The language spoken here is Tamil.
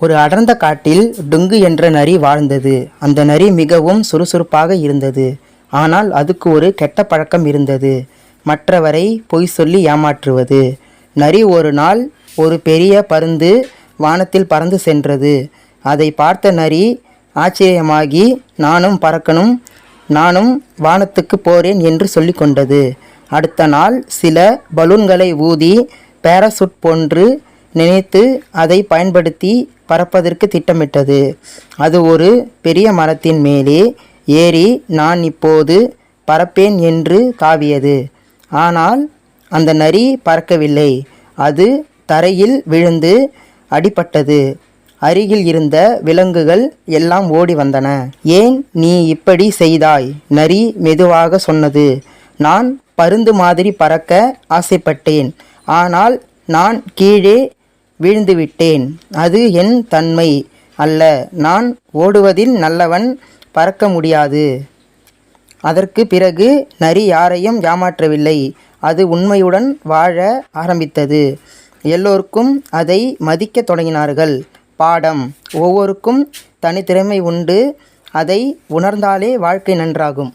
ஒரு அடர்ந்த காட்டில் டுங்கு என்ற நரி வாழ்ந்தது. அந்த நரி மிகவும் சுறுசுறுப்பாக இருந்தது. ஆனால் அதுக்கு ஒரு கெட்ட பழக்கம் இருந்தது. மற்றவரை பொய் சொல்லி ஏமாற்றுவது. நரி ஒரு நாள் ஒரு பெரிய பருந்து வானத்தில் பறந்து சென்றது. அதை பார்த்த நரி ஆச்சரியமாகி நானும் பறக்கணும் நானும் வானத்துக்கு போறேன் என்று சொல்லிக்கொண்டது. அடுத்த நாள் சில பலூன்களை ஊதி பேராசூட் போன்று நினைத்து அதை பயன்படுத்தி பறப்பதற்கு திட்டமிட்டது. அது ஒரு பெரிய மரத்தின் மேலே ஏறி நான் இப்போது பறப்பேன் என்று காவியது. ஆனால் அந்த நரி பறக்கவில்லை. அது தரையில் விழுந்து அடிபட்டது. அருகில் இருந்த விலங்குகள் எல்லாம் ஓடி வந்தன. ஏன் நீ இப்படி செய்தாய்? நரி மெதுவாக சொன்னது. நான் பருந்து மாதிரி பறக்க ஆசைப்பட்டேன். ஆனால் நான் கீழே வீழ்ந்துவிட்டேன். அது என் தன்மை அல்ல. நான் ஓடுவதில் நல்லவன் பறக்க முடியாது. அதற்கு பிறகு நரி யாரையும் ஏமாற்றவில்லை. அது உண்மையுடன் வாழ ஆரம்பித்தது. எல்லோருக்கும் அதை மதிக்கத் தொடங்கினார்கள். பாடம். ஒவ்வொருக்கும் தனித்திறமை உண்டு. அதை உணர்ந்தாலே வாழ்க்கை நன்றாகும்.